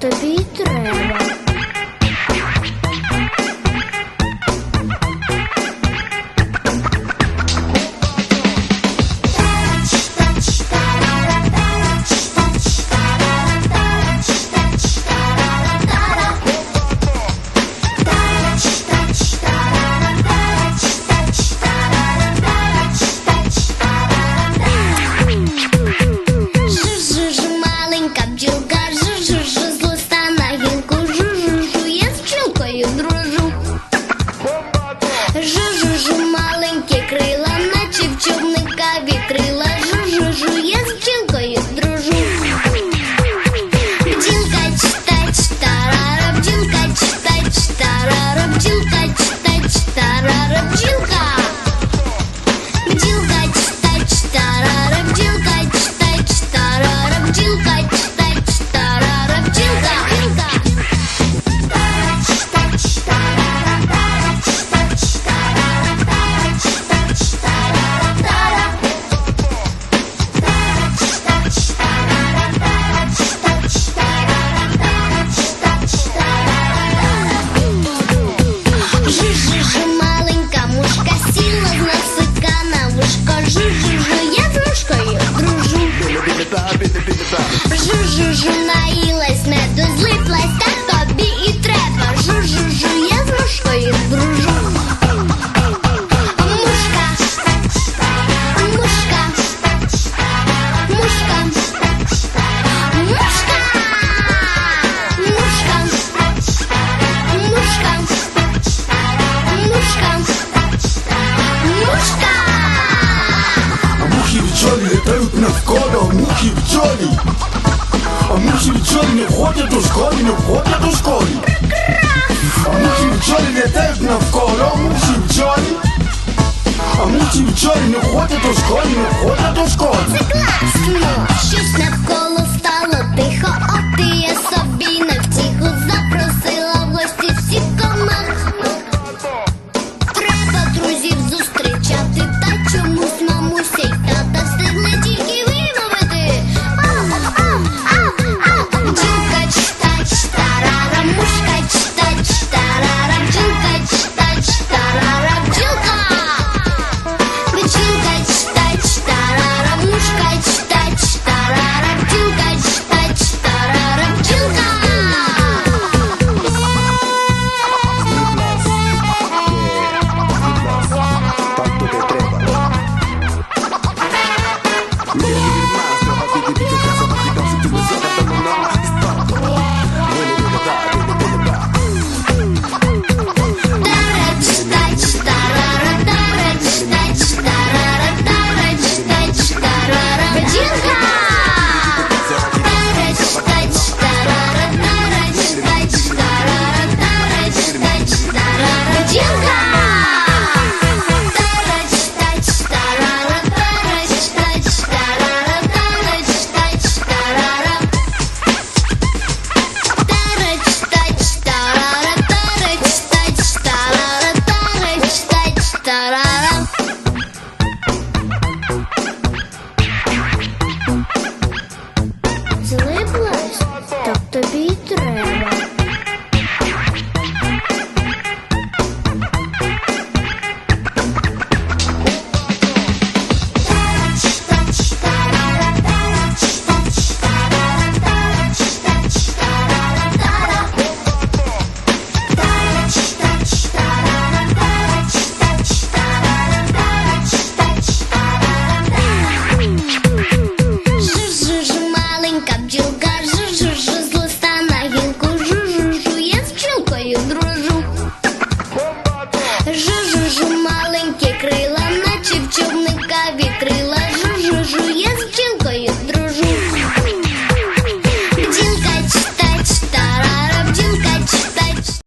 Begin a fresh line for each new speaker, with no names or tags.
the beat.
мухи бджолі. А мухи бджолі не входять у школи, не входять до школи. А мухи бджолі літають навколо, мухи бджолі. А мухи бджолі не входять у школи, не входять до школи.